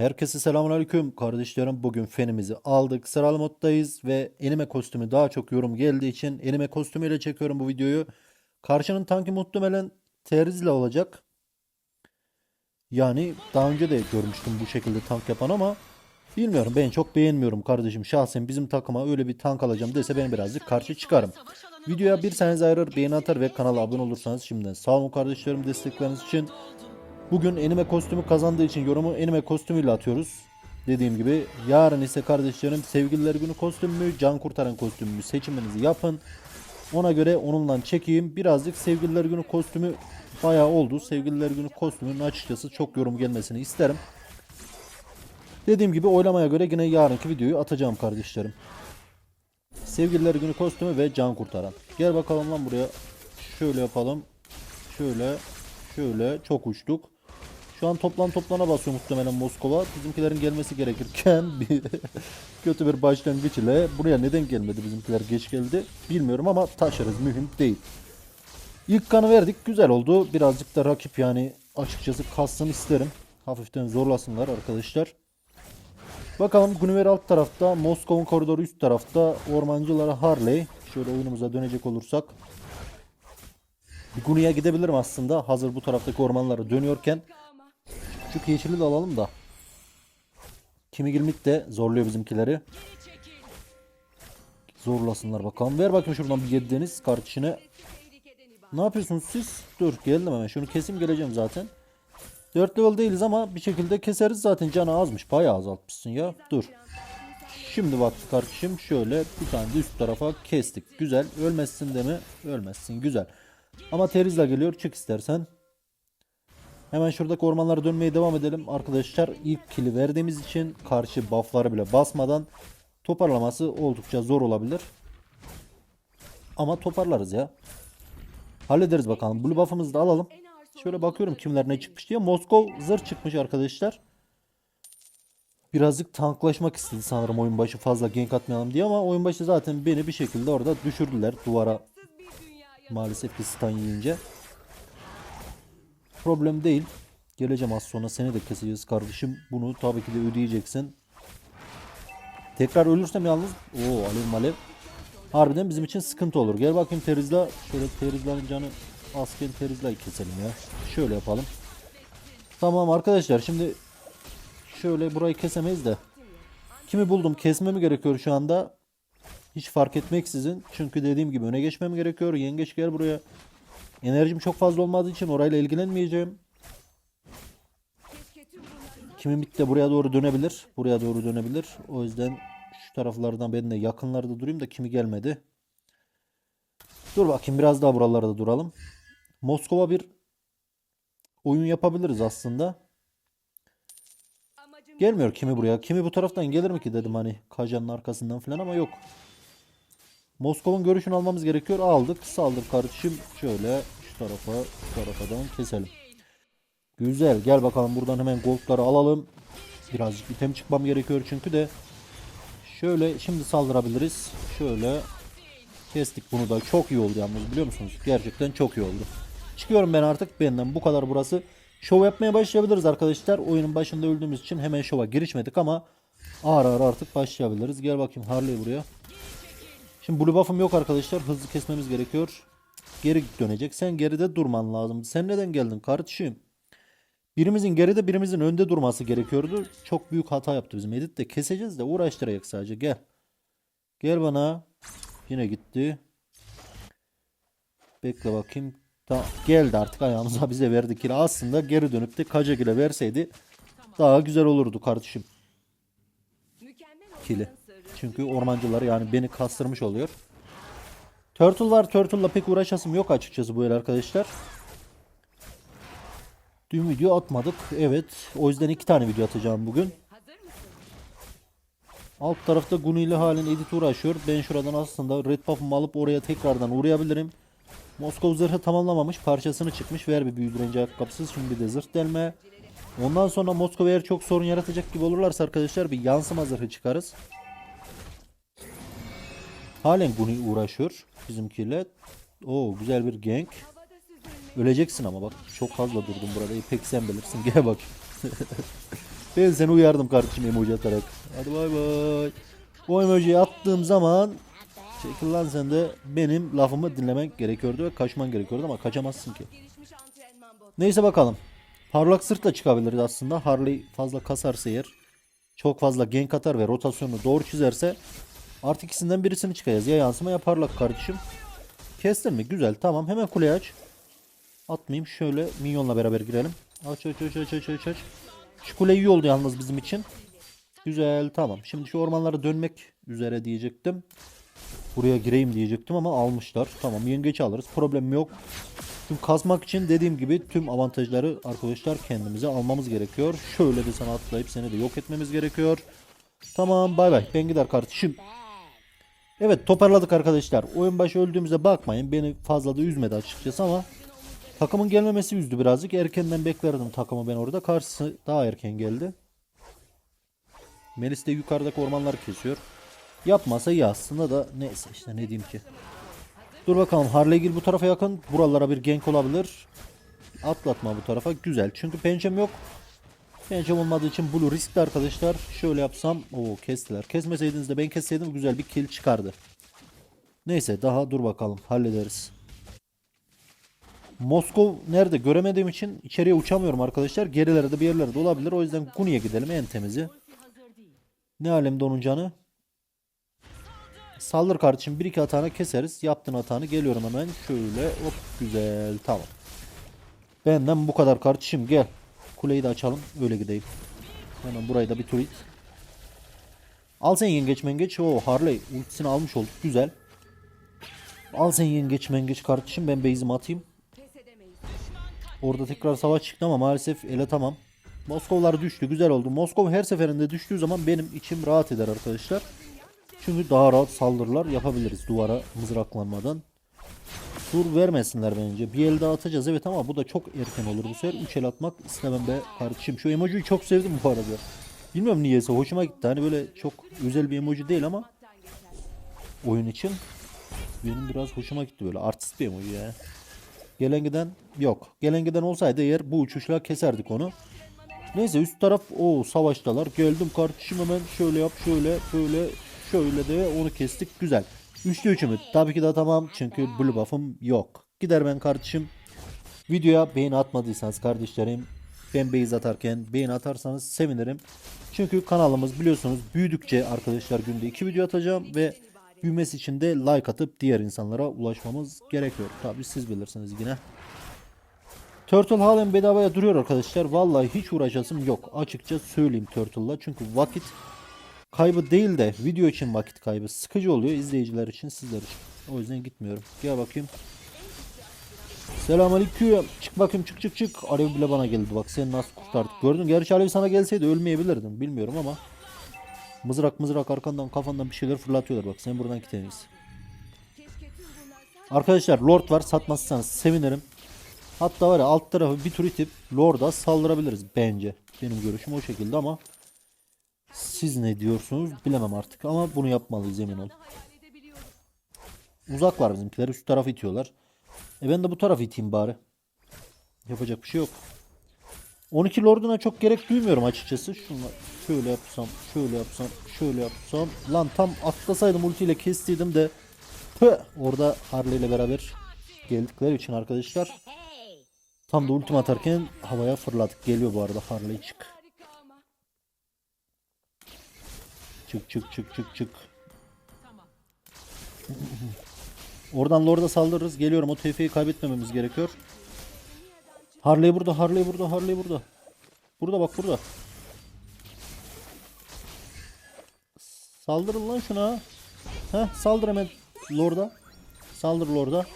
Herkese selamünaleyküm kardeşlerim. Bugün fenimizi aldık. Sıralı moddayız ve anime kostümü daha çok yorum geldiği için anime kostümüyle çekiyorum bu videoyu. Karşının tanki muhtemelen Terizla olacak. Yani daha önce de görmüştüm bu şekilde tank yapan ama bilmiyorum ben çok beğenmiyorum kardeşim. Şahsen bizim takıma öyle bir tank alacağım dese ben birazcık karşı çıkarım. Videoya bir saniye ayırır, beğeni atar ve kanala abone olursanız şimdiden sağ olun kardeşlerim destekleriniz için. Bugün anime kostümü kazandığı için yorumu anime kostümüyle atıyoruz. Dediğim gibi yarın ise kardeşlerim sevgililer günü kostümü mü can kurtaran kostümü mü seçiminizi yapın. Ona göre onunla çekeyim. Birazcık sevgililer günü kostümü bayağı oldu. Sevgililer günü kostümünün açıkçası çok yorum gelmesini isterim. Dediğim gibi oylamaya göre yine yarınki videoyu atacağım kardeşlerim. Sevgililer günü kostümü ve can kurtaran. Gel bakalım lan buraya. Şöyle yapalım. Şöyle. Şöyle. Çok uçtuk. Şu an toplan toplana basıyor muhtemelen Moskova. Bizimkilerin gelmesi gerekirken bir kötü bir başlangıç ile buraya neden gelmedi bizimkiler geç geldi bilmiyorum ama taşırız mühim değil. İlk kanı verdik güzel oldu. Birazcık da rakip yani açıkçası kassın isterim. Hafiften zorlasınlar arkadaşlar. Bakalım Guinevere alt tarafta, Moskova'nın koridoru üst tarafta, ormancılara Harley. Şöyle oyunumuza dönecek olursak. Gunu'ya gidebilirim aslında. Hazır bu taraftaki ormanlara dönüyorken. Küçük yeşili de alalım da. Kimi Gilmit de zorluyor bizimkileri. Zorlasınlar bakalım. Ver bakayım şuradan bir yediniz kardeşine. Ne yapıyorsunuz siz? Dur geldim hemen. Şunu kesim geleceğim zaten. 4 level değiliz ama bir şekilde keseriz zaten. Canı azmış. Bayağı azaltmışsın ya. Dur. Şimdi bak kardeşim şöyle bir tane de üst tarafa kestik. Güzel. Ölmezsin de mi? Ölmezsin. Güzel. Ama Terizla geliyor. Çık istersen. Hemen şuradaki ormanlara dönmeye devam edelim. Arkadaşlar ilk kili verdiğimiz için karşı buffları bile basmadan toparlaması oldukça zor olabilir. Ama toparlarız ya. Hallederiz bakalım. Blue buff'ımızı da alalım. Şöyle bakıyorum kimler ne çıkmış diye. Moskov zırh çıkmış arkadaşlar. Birazcık tanklaşmak istedi sanırım oyun başı fazla gank atmayalım diye ama oyun başı zaten beni bir şekilde orada düşürdüler duvara. Maalesef ki stun yiyince. Problem değil. Geleceğim az sonra seni de keseceğiz kardeşim. Bunu tabii ki de ödeyeceksin. Tekrar ölürsem yalnız o alev malev. Harbiden bizim için sıkıntı olur. Gel bakayım Terizla. Şöyle Terizla'nın canı asken Terizla'yı keselim ya. Şöyle yapalım. Tamam arkadaşlar şimdi şöyle burayı kesemeyiz de. Kimi buldum kesmemi gerekiyor şu anda. Hiç fark etmeksizin. Çünkü dediğim gibi öne geçmem gerekiyor. Yengeç gel buraya. Enerjim çok fazla olmadığı için orayla ilgilenmeyeceğim. Kimi mit de buraya doğru dönebilir. Buraya doğru dönebilir. O yüzden şu taraflardan ben de yakınlarda durayım da kimi gelmedi. Dur bakayım biraz daha buralarda duralım. Moskova bir oyun yapabiliriz aslında. Gelmiyor kimi buraya. Kimi bu taraftan gelir mi ki dedim hani Kajan'ın arkasından falan ama yok. Moskova'nın görüşünü almamız gerekiyor. Aldık. Saldır kardeşim. Şöyle şu tarafa şu tarafadan keselim. Güzel. Gel bakalım buradan hemen goldları alalım. Birazcık item çıkmam gerekiyor çünkü de. Şöyle şimdi saldırabiliriz. Şöyle kestik bunu da. Çok iyi oldu yalnız biliyor musunuz? Gerçekten çok iyi oldu. Çıkıyorum ben artık. Benden bu kadar burası. Şov yapmaya başlayabiliriz arkadaşlar. Oyunun başında öldüğümüz için hemen şova girişmedik ama ağır ağır artık başlayabiliriz. Gel bakayım Harley buraya. Şimdi blue buff'ım yok arkadaşlar. Hızlı kesmemiz gerekiyor. Geri dönecek. Sen geride durman lazım. Sen neden geldin kardeşim? Birimizin geride birimizin önde durması gerekiyordu. Çok büyük hata yaptı bizim Edit de keseceğiz de uğraştıracak sadece. Gel. Gel bana. Yine gitti. Bekle bakayım. Ta geldi artık ayağımıza bize verdi kilo. Aslında geri dönüp de Kacagil'e verseydi daha güzel olurdu kardeşim. Kili. Çünkü ormancılar yani beni kastırmış oluyor. Turtle var. Turtle'la pek uğraşasım yok açıkçası bu el arkadaşlar. Dün video atmadık. Evet. O yüzden iki tane video atacağım bugün. Alt tarafta Gunu ile halen edit uğraşıyor. Ben şuradan aslında red buff'ımı alıp oraya tekrardan uğrayabilirim. Moskov zırhı tamamlamamış. Parçasını çıkmış. Ver bir büyü direnci ayakkabısız. Şimdi de zırh delme. Ondan sonra Moskova eğer çok sorun yaratacak gibi olurlarsa arkadaşlar bir yansıma zırhı çıkarız. Halen Guni uğraşıyor bizimkiyle. Oo güzel bir gank. Öleceksin ama bak çok fazla durdum burada. İpek sen bilirsin. Gel bak. Ben seni uyardım kardeşim emoji atarak. Hadi bay bay. O emojiyi attığım zaman çekil lan sen de benim lafımı dinlemen gerekiyordu ve kaçman gerekiyordu ama kaçamazsın ki. Neyse bakalım. Parlak sırtla çıkabiliriz aslında. Harley fazla kasarsa eğer çok fazla gank atar ve rotasyonunu doğru çizerse artık ikisinden birisini çıkacağız. Ya yansıma ya parlak kardeşim. Kestin mi? Güzel. Tamam. Hemen kuleyi aç. Atmayayım. Şöyle minyonla beraber girelim. Aç aç aç aç aç aç aç. Şu kule iyi oldu yalnız bizim için. Güzel. Tamam. Şimdi şu ormanlara dönmek üzere diyecektim. Buraya gireyim diyecektim ama almışlar. Tamam yengeç alırız. Problem yok. Çünkü kazmak için dediğim gibi tüm avantajları arkadaşlar kendimize almamız gerekiyor. Şöyle de sana atlayıp seni de yok etmemiz gerekiyor. Tamam bay bay. Ben gider kardeşim. Evet toparladık arkadaşlar. Oyun başı öldüğümüze bakmayın. Beni fazla da üzmedi açıkçası ama takımın gelmemesi üzdü birazcık. Erkenden beklerdim takımı ben orada. Karşısı daha erken geldi. Melis de yukarıdaki ormanları kesiyor. Yapmasa iyi aslında da neyse işte ne diyeyim ki. Dur bakalım Harley bu tarafa yakın. Buralara bir gank olabilir. Atlatma bu tarafa. Güzel. Çünkü pençem yok. Pençem olmadığı için Blue riskli arkadaşlar. Şöyle yapsam. Oo kestiler. Kesmeseydiniz de ben kesseydim güzel bir kill çıkardı. Neyse daha dur bakalım. Hallederiz. Moskov nerede göremediğim için içeriye uçamıyorum arkadaşlar. Gerilerde bir yerlerde olabilir. O yüzden Guni'ye gidelim en temizi. Ne alemde onun canı? Saldır kardeşim bir iki hatanı keseriz. Yaptığın hatanı geliyorum hemen. Şöyle hop güzel tamam. Benden bu kadar kardeşim gel. Kuleyi de açalım öyle gideyim. Hemen burayı da bir tur it. Al sen yengeç mengeç. O Harley ultisini almış olduk güzel. Al sen yengeç mengeç kardeşim ben base'imi atayım. Orada tekrar savaş çıktı ama maalesef ele tamam. Moskovlar düştü güzel oldu. Moskov her seferinde düştüğü zaman benim içim rahat eder arkadaşlar. Çünkü daha rahat saldırılar yapabiliriz duvara mızraklanmadan. Dur vermesinler bence. Bir el daha atacağız evet ama bu da çok erken olur bu sefer. 3 el atmak istemem be kardeşim. Şu emojiyi çok sevdim bu arada. Bilmiyorum niyeyse hoşuma gitti. Hani böyle çok özel bir emoji değil ama oyun için benim biraz hoşuma gitti böyle artist bir emoji ya. Gelen giden yok. Gelen giden olsaydı eğer bu uçuşla keserdik onu. Neyse üst taraf o savaştalar. Geldim kardeşim hemen şöyle yap şöyle şöyle şöyle de onu kestik güzel. Üçlü üçümü tabii ki de tamam çünkü blue buff'ım yok. Gider ben kardeşim. Videoya beğeni atmadıysanız kardeşlerim ben base atarken beğeni atarsanız sevinirim. Çünkü kanalımız biliyorsunuz büyüdükçe arkadaşlar günde iki video atacağım ve büyümesi için de like atıp diğer insanlara ulaşmamız gerekiyor. Tabii siz bilirsiniz yine. Turtle halen bedavaya duruyor arkadaşlar. Vallahi hiç uğraşasım yok. Açıkça söyleyeyim Turtle'la. Çünkü vakit kaybı değil de video için vakit kaybı. Sıkıcı oluyor izleyiciler için sizler için. O yüzden gitmiyorum. Gel bakayım. Selamünaleyküm. Çık bakayım çık çık çık. Alev bile bana geldi bak seni nasıl kurtardık. Gördün gerçi Alev sana gelseydi ölmeyebilirdin bilmiyorum ama. Mızrak mızrak arkandan kafandan bir şeyler fırlatıyorlar bak sen buradan git en iyisi. Arkadaşlar Lord var satmazsanız sevinirim. Hatta var ya alt tarafı bir tur itip Lord'a saldırabiliriz bence. Benim görüşüm o şekilde ama siz ne diyorsunuz bilemem artık ama bunu yapmalıyız emin ol. Uzaklar bizimkiler üst tarafı itiyorlar. E ben de bu tarafı iteyim bari. Yapacak bir şey yok. 12 Lord'una çok gerek duymuyorum açıkçası. Şunu şöyle yapsam, şöyle yapsam, şöyle yapsam. Lan tam atlasaydım ultiyle kestiydim de Püh! orada Harley ile beraber geldikleri için arkadaşlar tam da ultim atarken havaya fırladık. Geliyor bu arada Harley çık. Çık çık çık çık çık. Oradan Lord'a saldırırız. Geliyorum o TF'yi kaybetmememiz gerekiyor. Harley burada, Harley burada, Harley burada. Burada bak burada. Saldırın lan şuna. Heh saldır hemen Lord'a. Saldır Lord'a.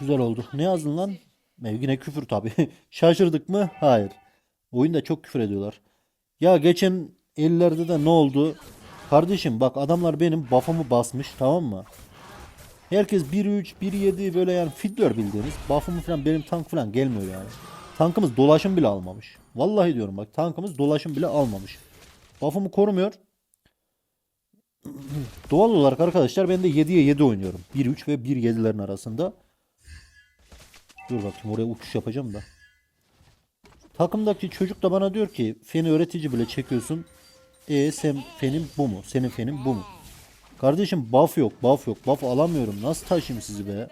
Güzel oldu. Ne yazdın lan? E, Yine küfür tabi. Şaşırdık mı? Hayır. Oyunda çok küfür ediyorlar. Ya geçen ellerde de ne oldu? Kardeşim bak adamlar benim buff'ımı basmış tamam mı? Herkes 1-3, 1-7 böyle yani fidler bildiğiniz. Buff'ımı falan benim tank falan gelmiyor yani. Tankımız dolaşım bile almamış. Vallahi diyorum bak tankımız dolaşım bile almamış. Buff'ımı korumuyor. Doğal olarak arkadaşlar ben de 7'ye 7 oynuyorum. 1-3 ve 1-7'lerin arasında. Dur bakayım oraya uçuş yapacağım da. Takımdaki çocuk da bana diyor ki feni öğretici bile çekiyorsun. E sen fenin bu mu? Senin fenin bu mu? Kardeşim buff yok buff yok. Buff alamıyorum. Nasıl taşıyayım sizi be?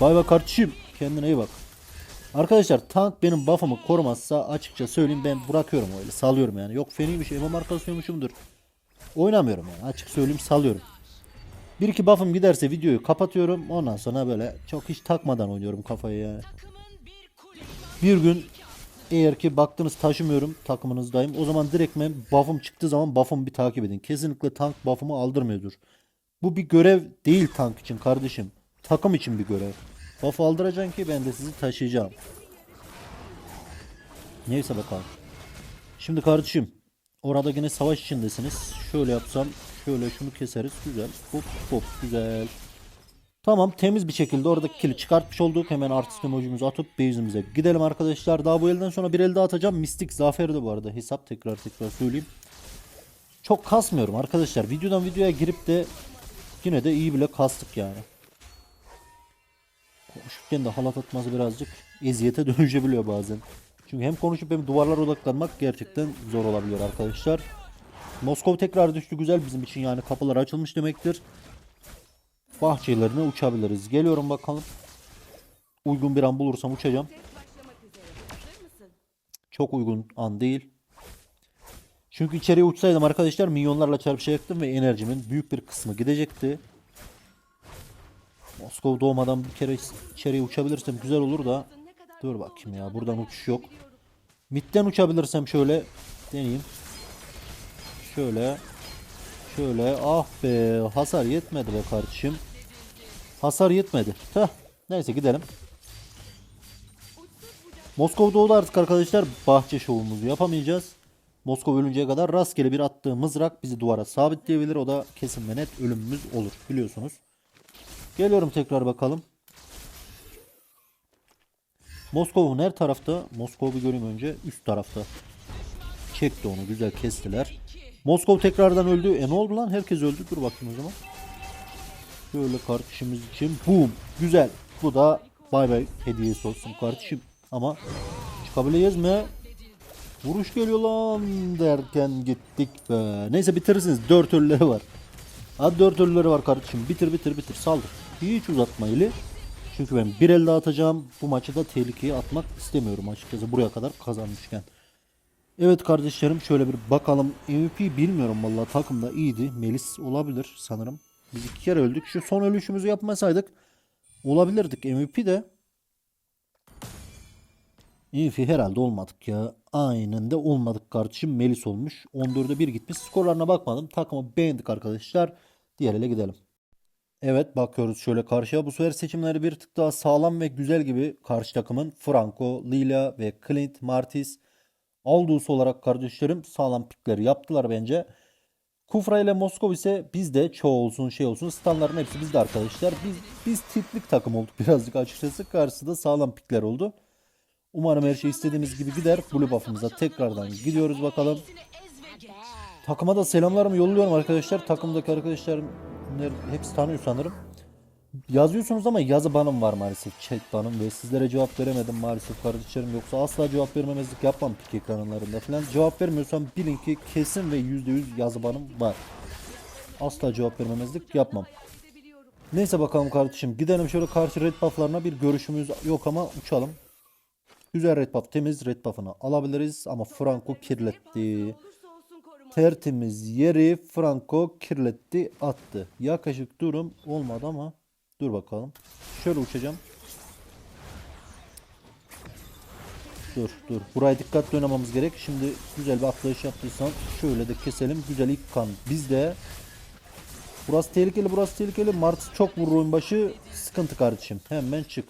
Bay bay kardeşim. Kendine iyi bak. Arkadaşlar tank benim buff'ımı korumazsa açıkça söyleyeyim ben bırakıyorum öyle salıyorum yani. Yok feniymiş MMR arkasıymışımdır. Oynamıyorum yani açık söyleyeyim salıyorum. Bir iki buff'ım giderse videoyu kapatıyorum. Ondan sonra böyle çok hiç takmadan oynuyorum kafayı yani. Bir gün eğer ki baktınız taşımıyorum takımınızdayım. O zaman direktmen buff'ım çıktığı zaman buff'ımı bir takip edin. Kesinlikle tank buff'ımı aldırmıyordur. Bu bir görev değil tank için kardeşim. Takım için bir görev. Buff aldıracaksın ki ben de sizi taşıyacağım. Neyse bakalım. Şimdi kardeşim orada yine savaş içindesiniz. Şöyle yapsam şöyle şunu keseriz. Güzel. Hop hop güzel. Tamam temiz bir şekilde oradaki kili çıkartmış olduk. Hemen artist emojimizi atıp base'imize gidelim arkadaşlar. Daha bu elden sonra bir el daha atacağım. Mistik Zafer'di bu arada. Hesap tekrar tekrar söyleyeyim. Çok kasmıyorum arkadaşlar. Videodan videoya girip de yine de iyi bile kastık yani. Konuşurken de halat atması birazcık eziyete dönüşebiliyor bazen. Çünkü hem konuşup hem duvarlara odaklanmak gerçekten zor olabiliyor arkadaşlar. Moskova tekrar düştü güzel bizim için yani kapılar açılmış demektir. Bahçelerine uçabiliriz. Geliyorum bakalım. Uygun bir an bulursam uçacağım. Çok uygun an değil. Çünkü içeriye uçsaydım arkadaşlar milyonlarla çarpışacaktım ve enerjimin büyük bir kısmı gidecekti. Moskova doğmadan bir kere içeriye uçabilirsem güzel olur da. Dur bakayım ya buradan uçuş yok. Midden uçabilirsem şöyle deneyeyim. Şöyle. Şöyle ah be hasar yetmedi be kardeşim. Hasar yetmedi. Tah. Neyse gidelim. Moskova doğdu artık arkadaşlar. Bahçe şovumuzu yapamayacağız. Moskova ölünceye kadar rastgele bir attığı mızrak bizi duvara sabitleyebilir. O da kesin ve net ölümümüz olur biliyorsunuz. Geliyorum tekrar bakalım. Moskova'nın her tarafta. Moskova'yı göreyim önce. Üst tarafta. Çekti onu. Güzel kestiler. Moskova tekrardan öldü. E ne oldu lan? Herkes öldü. Dur bakayım o zaman. Şöyle kardeşimiz için. Boom. Güzel. Bu da bay bay hediyesi olsun kardeşim. Ama çıkabileceğiz mi? Vuruş geliyor lan derken gittik be. Neyse bitirirsiniz. Dört ölüleri var. Hadi dört ölüleri var kardeşim. Bitir bitir bitir. Saldır. Hiç uzatma eli. Çünkü ben bir el daha atacağım. Bu maçı da tehlikeye atmak istemiyorum açıkçası. Buraya kadar kazanmışken. Evet kardeşlerim şöyle bir bakalım. MVP bilmiyorum vallahi takımda iyiydi. Melis olabilir sanırım. Biz iki kere öldük. Şu son ölüşümüzü yapmasaydık olabilirdik MVP de. MVP herhalde olmadık ya. Aynen de olmadık kardeşim. Melis olmuş. 14'e 1 gitmiş. Skorlarına bakmadım. Takımı beğendik arkadaşlar. Diğer ele gidelim. Evet bakıyoruz şöyle karşıya. Bu sefer seçimleri bir tık daha sağlam ve güzel gibi karşı takımın Franco, Lila ve Clint Martis Aldous olarak kardeşlerim sağlam pikleri yaptılar bence. Kufra ile Moskova ise bizde çoğu olsun şey olsun standların hepsi bizde arkadaşlar. Biz, biz tiplik takım olduk birazcık açıkçası. Karşısında sağlam pikler oldu. Umarım her şey istediğimiz gibi gider. Blue buff'ımıza tekrardan gidiyoruz bakalım. Takıma da selamlarımı yolluyorum arkadaşlar. Takımdaki arkadaşlarım hepsi tanıyor sanırım. Yazıyorsunuz ama yazı banım var maalesef. Chat banım ve sizlere cevap veremedim maalesef kardeşlerim. Yoksa asla cevap vermemezlik yapmam pik ekranlarında falan. Cevap vermiyorsam bilin ki kesin ve %100 yazı banım var. Asla cevap vermemezlik yapmam. Neyse bakalım kardeşim. Gidelim şöyle karşı red buff'larına bir görüşümüz yok ama uçalım. Güzel red buff temiz red buff'ını alabiliriz ama Franco kirletti. Tertemiz yeri Franco kirletti attı. Yaklaşık durum olmadı ama dur bakalım. Şöyle uçacağım. Dur dur. Buraya dikkatli oynamamız gerek. Şimdi güzel bir atlayış yaptıysan şöyle de keselim. Güzel ilk kan bizde. Burası tehlikeli burası tehlikeli. Mart çok vurur oyun başı. Sıkıntı kardeşim. Hemen çık.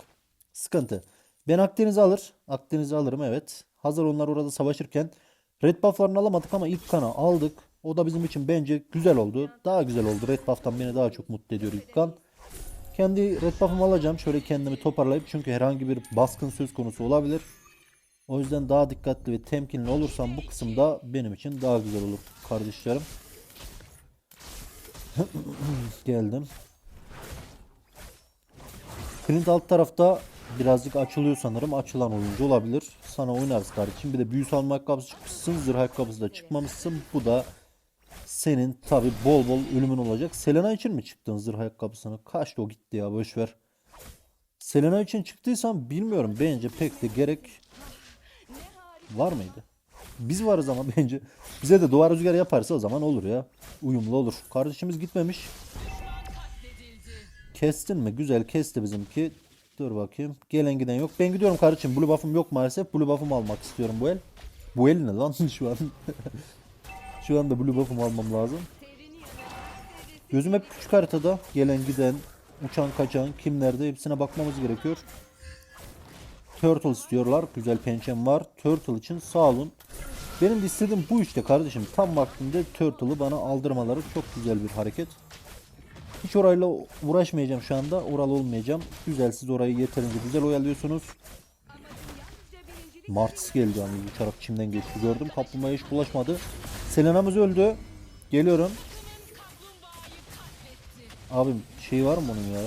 Sıkıntı. Ben Akdeniz'i alır. Akdeniz'i alırım evet. Hazır onlar orada savaşırken. Red buff'larını alamadık ama ilk kanı aldık. O da bizim için bence güzel oldu. Daha güzel oldu. Red buff'tan beni daha çok mutlu ediyor ilk kan. Kendi red buff'ımı alacağım. Şöyle kendimi toparlayıp çünkü herhangi bir baskın söz konusu olabilir. O yüzden daha dikkatli ve temkinli olursam bu kısımda benim için daha güzel olur kardeşlerim. Geldim. Clint alt tarafta birazcık açılıyor sanırım. Açılan oyuncu olabilir. Sana oynarız kardeşim. Bir de büyü salma ayakkabısı çıkmışsın. Zırh ayakkabısı da çıkmamışsın. Bu da senin tabi bol bol ölümün olacak. Selena için mi çıktın zırh ayakkabısını? Kaçtı o gitti ya boşver. Selena için çıktıysan bilmiyorum. Bence pek de gerek var mıydı? Biz varız ama bence. Bize de duvar rüzgarı yaparsa o zaman olur ya. Uyumlu olur. Kardeşimiz gitmemiş. Kestin mi? Güzel kesti bizimki. Dur bakayım. Gelen giden yok. Ben gidiyorum kardeşim. Blue buff'um yok maalesef. Blue buff'umu almak istiyorum bu el. Bu el ne lan şu an? Şu anda blue buff'umu almam lazım. Gözüm hep küçük haritada. Gelen giden, uçan kaçan, kim nerede hepsine bakmamız gerekiyor. Turtle istiyorlar. Güzel pençem var. Turtle için sağ olun. Benim de istediğim bu işte kardeşim. Tam vaktinde Turtle'ı bana aldırmaları çok güzel bir hareket. Hiç orayla uğraşmayacağım şu anda. Oralı olmayacağım. Güzel siz orayı yeterince güzel oyalıyorsunuz. Martis geldi yani uçarak çimden geçti gördüm. Kaplumbağa hiç bulaşmadı. Selena'mız öldü. Geliyorum. Abim şey var mı bunun ya?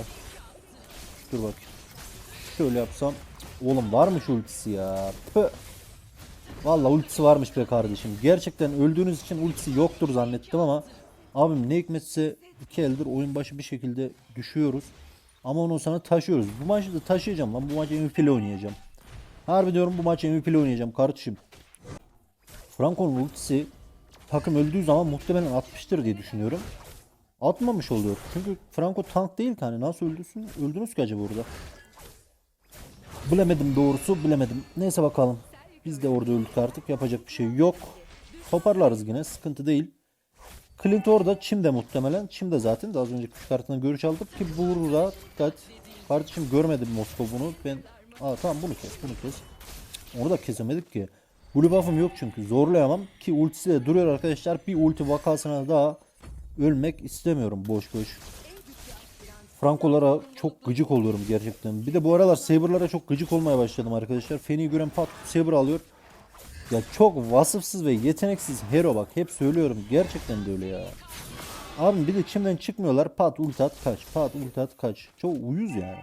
Dur bak. Şöyle yapsam. Oğlum var mı şu ultisi ya? Püh. Valla ultisi varmış be kardeşim. Gerçekten öldüğünüz için ultisi yoktur zannettim ama abim ne hikmetse iki eldir oyun başı bir şekilde düşüyoruz. Ama onu sana taşıyoruz. Bu maçı da taşıyacağım lan. Bu maçı MVP ile oynayacağım. Harbi diyorum bu maçı MVP ile oynayacağım kardeşim. Franco'nun ultisi takım öldüğü zaman muhtemelen atmıştır diye düşünüyorum. Atmamış oluyor. Çünkü Franco tank değil ki hani nasıl öldürsün, öldünüz ki acaba orada? Bilemedim doğrusu bilemedim. Neyse bakalım. Biz de orada öldük artık. Yapacak bir şey yok. Toparlarız yine. Sıkıntı değil. Clint orada. Çim de muhtemelen. Çim de zaten. Daha az önce kuş kartından görüş aldık ki burada dikkat. Kardeşim görmedim Moskova bunu. Ben Aa tamam bunu kes bunu kes. Onu da kesemedik ki. Blue buff'ım yok çünkü. Zorlayamam ki ultisi de duruyor arkadaşlar. Bir ulti vakasına daha ölmek istemiyorum boş boş. Frankolara çok gıcık oluyorum gerçekten. Bir de bu aralar Saber'lara çok gıcık olmaya başladım arkadaşlar. Feni'yi gören pat Saber alıyor. Ya çok vasıfsız ve yeteneksiz hero bak. Hep söylüyorum. Gerçekten de öyle ya. Abi bir de çimden çıkmıyorlar. Pat ulti at kaç. Pat ulti at kaç. Çok uyuz yani.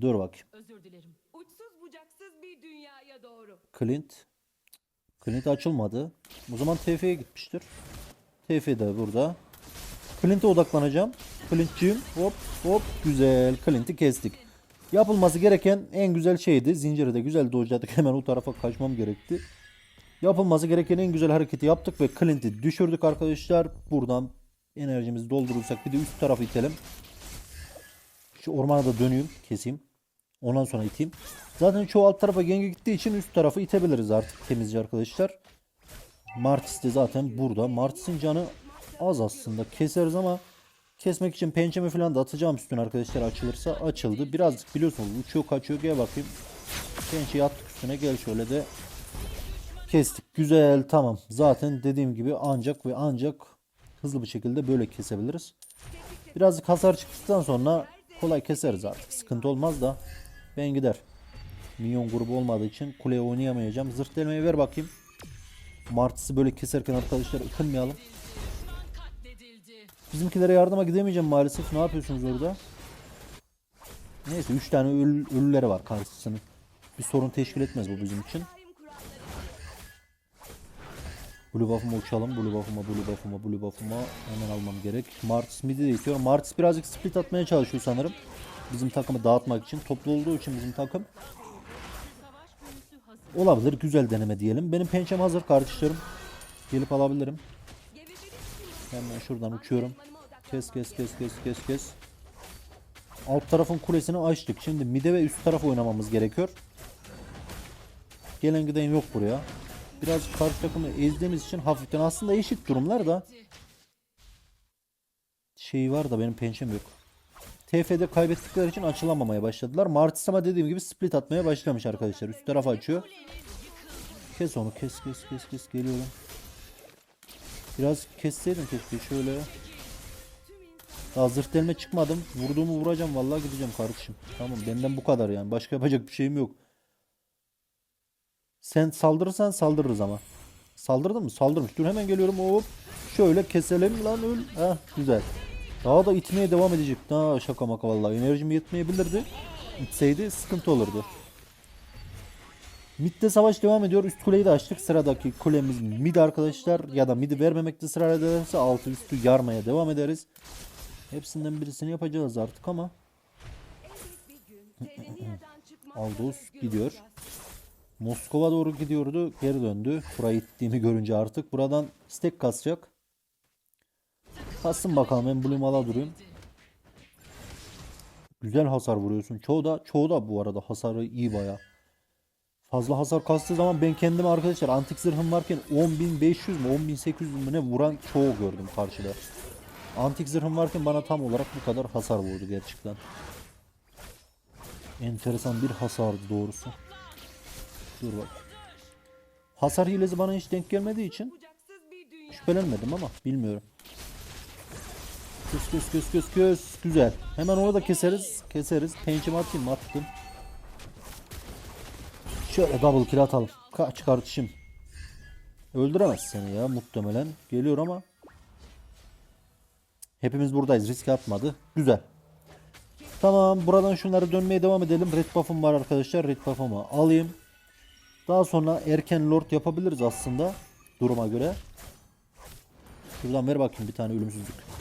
Dur bakayım. Özür dilerim. Uçsuz bucaksız bir dünyaya doğru. Clint. Clint açılmadı. O zaman TF'ye gitmiştir. TF de burada. Clint'e odaklanacağım. Clint'ciğim hop hop güzel. Clint'i kestik. Yapılması gereken en güzel şeydi. Zinciri de güzel dojladık. Hemen o tarafa kaçmam gerekti. Yapılması gereken en güzel hareketi yaptık ve Clint'i düşürdük arkadaşlar. Buradan enerjimizi doldurursak bir de üst tarafı itelim. Şu ormana da döneyim. Keseyim. Ondan sonra iteyim. Zaten çoğu alt tarafa genge gittiği için üst tarafı itebiliriz artık temizce arkadaşlar. Martis de zaten burada. Martis'in canı az aslında. Keseriz ama kesmek için pençemi falan da atacağım üstüne arkadaşlar açılırsa. Açıldı. Birazcık biliyorsunuz uçuyor kaçıyor. Gel bakayım. Pençeyi attık üstüne. Gel şöyle de kestik. Güzel tamam. Zaten dediğim gibi ancak ve ancak hızlı bir şekilde böyle kesebiliriz. Birazcık hasar çıktıktan sonra kolay keseriz artık. Sıkıntı olmaz da ben gider. Minyon grubu olmadığı için kuleye oynayamayacağım. Zırh delmeyi ver bakayım. Martısı böyle keserken arkadaşlar ıkınmayalım. Bizimkilere yardıma gidemeyeceğim maalesef. Ne yapıyorsunuz orada? Neyse 3 tane ölü, ölüleri var karşısının. Bir sorun teşkil etmez bu bizim için. Blue buff'ıma uçalım. Blue buff'ıma, blue buff'ıma, blue buff'ıma hemen almam gerek. Martis midi de itiyor. Martis birazcık split atmaya çalışıyor sanırım. Bizim takımı dağıtmak için. Toplu olduğu için bizim takım. Olabilir. Güzel deneme diyelim. Benim pençem hazır kardeşlerim. Gelip alabilirim. Hemen şuradan uçuyorum. Kes kes kes kes kes kes. Alt tarafın kulesini açtık. Şimdi mide ve üst taraf oynamamız gerekiyor. Gelen giden yok buraya. Biraz karşı takımı ezdiğimiz için hafiften aslında eşit durumlar da şey var da benim pençem yok. TF'de kaybettikleri için açılamamaya başladılar. Martis ama dediğim gibi split atmaya başlamış arkadaşlar. Üst tarafı açıyor. Kes onu kes kes kes kes geliyorum. Biraz kesseydim keşke şöyle. Daha zırh delme çıkmadım. Vurduğumu vuracağım vallahi gideceğim kardeşim. Tamam benden bu kadar yani. Başka yapacak bir şeyim yok. Sen saldırırsan saldırırız ama. Saldırdın mı? Saldırmış. Dur hemen geliyorum hop. Şöyle keselim lan öl. Heh güzel. Daha da itmeye devam edecek. Daha şaka maka vallahi. Enerjim yetmeyebilirdi. İtseydi sıkıntı olurdu. Mid'de savaş devam ediyor. Üst kuleyi de açtık. Sıradaki kulemiz mid arkadaşlar. Ya da mid'i vermemekte ısrar ederse altı üstü yarmaya devam ederiz. Hepsinden birisini yapacağız artık ama Aldous gidiyor. Moskova doğru gidiyordu. Geri döndü. Burayı ittiğimi görünce artık buradan stack kasacak. Kassın bakalım. Ben Bloom ala durayım. Güzel hasar vuruyorsun. Çoğu da çoğu da bu arada hasarı iyi baya. Fazla hasar kastığı zaman ben kendime arkadaşlar antik zırhım varken 10.500 mü 10.800 mü ne vuran çoğu gördüm karşıda. Antik zırhım varken bana tam olarak bu kadar hasar vurdu gerçekten. Enteresan bir hasardı doğrusu. Dur bak. Hasar hilesi bana hiç denk gelmediği için şüphelenmedim ama bilmiyorum. Kös kös kös kös kös. Güzel. Hemen onu da keseriz. Keseriz. Pençimi atayım mı? Attım. Şöyle double kill atalım. Kaç kardeşim. Öldüremez seni ya muhtemelen. Geliyor ama. Hepimiz buradayız. Risk atmadı. Güzel. Tamam. Buradan şunları dönmeye devam edelim. Red buff'um var arkadaşlar. Red buff'ımı alayım. Daha sonra erken lord yapabiliriz aslında. Duruma göre. Şuradan ver bakayım bir tane ölümsüzlük.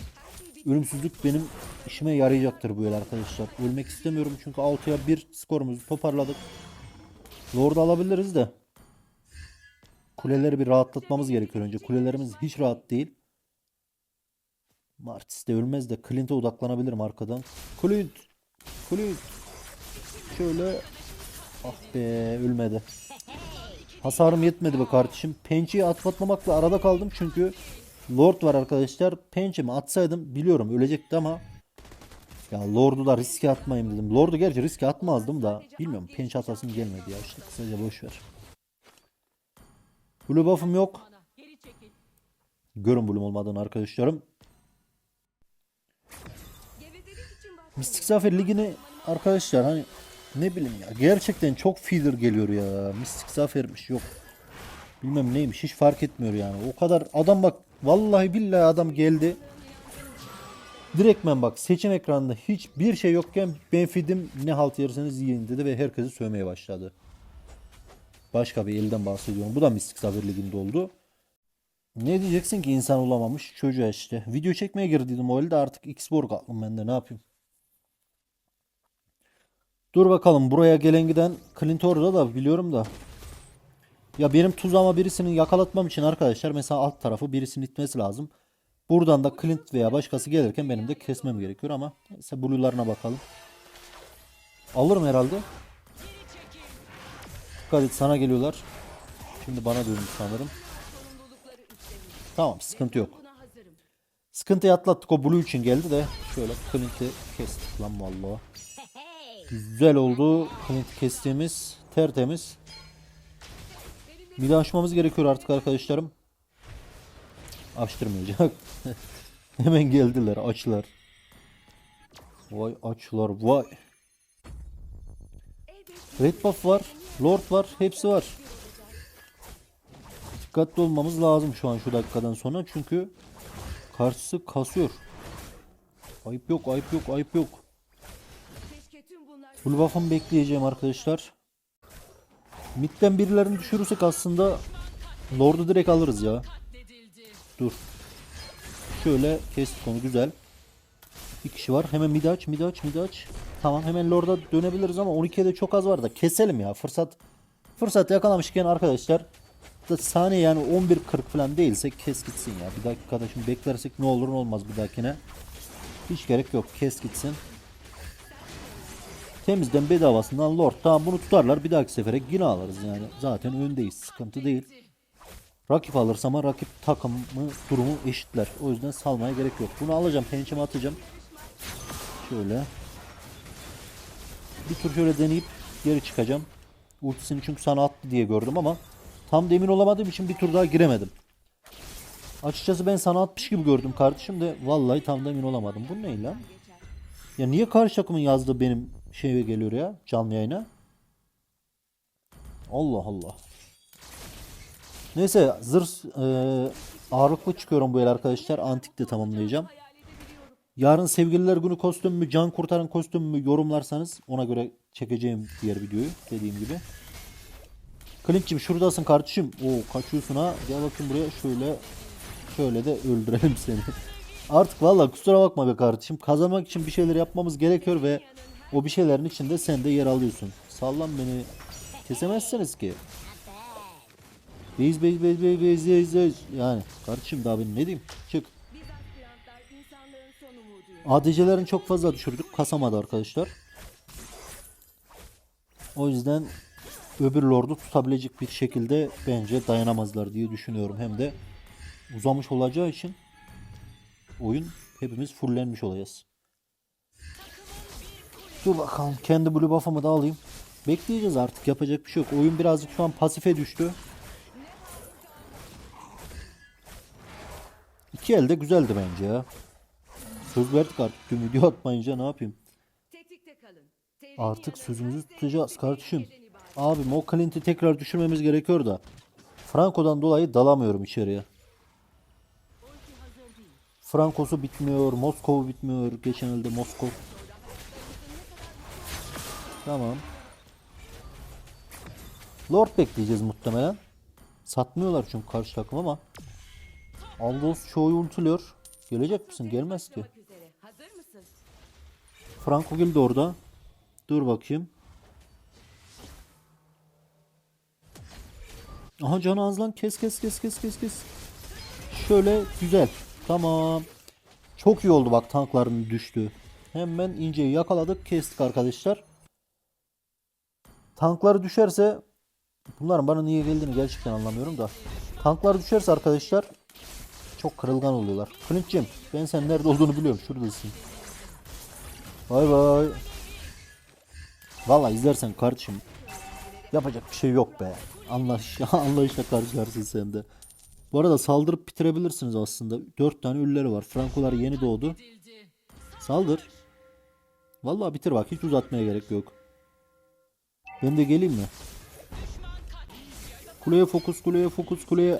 Ölümsüzlük benim işime yarayacaktır bu yıl arkadaşlar. Ölmek istemiyorum çünkü 6'ya 1 skorumuzu toparladık. Lord alabiliriz de. Kuleleri bir rahatlatmamız gerekiyor önce. Kulelerimiz hiç rahat değil. Martis de ölmez de Clint'e odaklanabilirim arkadan. Clint! Clint! Şöyle Ah be ölmedi. Hasarım yetmedi be kardeşim. Pençeyi atlatmamakla arada kaldım çünkü Lord var arkadaşlar. Pençemi atsaydım biliyorum ölecekti ama ya Lord'u da riske atmayayım dedim. Lord'u gerçi riske atmazdım da bilmiyorum pençe atasım gelmedi ya işte kısaca boş ver. Blue buff'ım yok. Görün Bloom olmadığını arkadaşlarım. Mystic Zafer Ligi'ni arkadaşlar hani ne bileyim ya gerçekten çok feeder geliyor ya. Mystic Zafer'miş yok. Bilmem neymiş hiç fark etmiyor yani. O kadar adam bak vallahi billahi adam geldi. Direktmen bak seçim ekranında hiçbir şey yokken ben feed'im ne halt yerseniz yiyin dedi ve herkesi sövmeye başladı. Başka bir elden bahsediyorum. Bu da Mystic Zafer Ligi'nde oldu. Ne diyeceksin ki insan olamamış çocuğa işte. Video çekmeye girdiydim o elde artık Xborg aklım bende ne yapayım. Dur bakalım buraya gelen giden Clint orada da biliyorum da. Ya benim tuzağıma birisini yakalatmam için arkadaşlar mesela alt tarafı birisinin itmesi lazım. Buradan da Clint veya başkası gelirken benim de kesmem gerekiyor ama neyse blue'larına bakalım. Alırım herhalde. Dikkat et sana geliyorlar. Şimdi bana dönmüş sanırım. Tamam sıkıntı yok. Sıkıntıyı atlattık o blue için geldi de şöyle Clint'i kestik lan vallahi. Güzel oldu. Clint'i kestiğimiz tertemiz. Midi açmamız gerekiyor artık arkadaşlarım. Açtırmayacak. Hemen geldiler açlar. Vay açlar vay. Red buff var. Lord var. Hepsi var. Dikkatli olmamız lazım şu an şu dakikadan sonra. Çünkü karşısı kasıyor. Ayıp yok ayıp yok ayıp yok. Full buff'ımı bekleyeceğim arkadaşlar. Mid'den birilerini düşürürsek aslında Lord'u direkt alırız ya. Dur. Şöyle kestik onu güzel. Bir kişi var. Hemen mid aç, mid aç, mid aç. Tamam hemen Lord'a dönebiliriz ama 12'ye de çok az var da keselim ya. Fırsat fırsat yakalamışken arkadaşlar da saniye yani 11.40 falan değilse kes gitsin ya. Bir dakikada şimdi beklersek ne olur ne olmaz bir dahakine. Hiç gerek yok. Kes gitsin. Temizden bedavasından Lord. Tamam bunu tutarlar. Bir dahaki sefere yine alırız yani. Zaten öndeyiz. Sıkıntı değil. Rakip alırsa ama rakip takımı durumu eşitler. O yüzden salmaya gerek yok. Bunu alacağım. Pençeme atacağım. Şöyle. Bir tur şöyle deneyip geri çıkacağım. Ultisini çünkü sana attı diye gördüm ama tam da emin olamadığım için bir tur daha giremedim. Açıkçası ben sana atmış gibi gördüm kardeşim de vallahi tam da emin olamadım. Bu ne lan? Ya niye karşı takımın yazdığı benim şeye geliyor ya canlı yayına? Allah Allah. Neyse zırh e, ağırlıklı çıkıyorum bu el arkadaşlar. Antik de tamamlayacağım. Yarın sevgililer günü kostüm mü, can kurtaran kostüm mü yorumlarsanız ona göre çekeceğim diğer videoyu dediğim gibi. Clint'cim şuradasın kardeşim. Oo kaçıyorsun ha. Gel bakayım buraya şöyle şöyle de öldürelim seni. Artık valla kusura bakma be kardeşim. Kazanmak için bir şeyler yapmamız gerekiyor ve o bir şeylerin içinde sen de yer alıyorsun. Sallan beni. Kesemezsiniz ki. Beyz beyz beyz beyz beyz beyz beyz. Yani kardeşim daha ben ne diyeyim? Çık. Biz aspirantlar insanlığın son umuduyuz. ADC'lerin çok fazla düşürdük. Kasamadı arkadaşlar. O yüzden öbür lordu tutabilecek bir şekilde bence dayanamazlar diye düşünüyorum. Hem de uzamış olacağı için oyun hepimiz fullenmiş olacağız. Dur bakalım kendi blue buff'ımı da alayım. Bekleyeceğiz artık yapacak bir şey yok. Oyun birazcık şu an pasife düştü. İki elde güzeldi bence ya. Söz verdik artık tüm video atmayınca ne yapayım. Artık sözümüzü tutacağız kardeşim. Abim o Clint'i tekrar düşürmemiz gerekiyor da. Franco'dan dolayı dalamıyorum içeriye. Franco'su bitmiyor, Moskova bitmiyor. Geçen elde Moskov. Tamam. Lord bekleyeceğiz muhtemelen. Satmıyorlar çünkü karşı takım ama. Aldos çoğu ultuluyor. Gelecek misin? Gelmez ki. Franco Gil orada. Dur bakayım. Aha canı az lan. Kes kes kes kes kes kes. Şöyle güzel. Tamam. Çok iyi oldu bak tankların düştü. Hemen inceyi yakaladık kestik arkadaşlar. Tankları düşerse bunların bana niye geldiğini gerçekten anlamıyorum da. Tanklar düşerse arkadaşlar çok kırılgan oluyorlar. Clint'cim ben sen nerede olduğunu biliyorum. Şuradasın. Bay bay. Valla izlersen kardeşim yapacak bir şey yok be. Anlaş, anlayışla karşılarsın sen de. Bu arada saldırıp bitirebilirsiniz aslında. 4 tane ülleri var. Frankolar yeni doğdu. Saldır. Vallahi bitir bak hiç uzatmaya gerek yok. Ben de geleyim mi? Kuleye fokus, kuleye fokus, kuleye.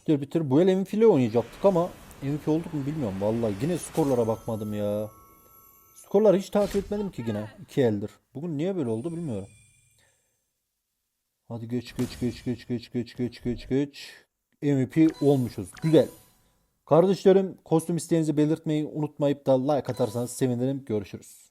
Bitir bitir. Bu el MVP ile oynayacaktık ama MVP olduk mu bilmiyorum. Vallahi yine skorlara bakmadım ya. Skorları hiç takip etmedim ki yine. İki eldir. Bugün niye böyle oldu bilmiyorum. Hadi geç geç geç geç geç geç geç geç geç. MVP olmuşuz. Güzel. Kardeşlerim kostüm isteğinizi belirtmeyi unutmayıp da like atarsanız sevinirim. Görüşürüz.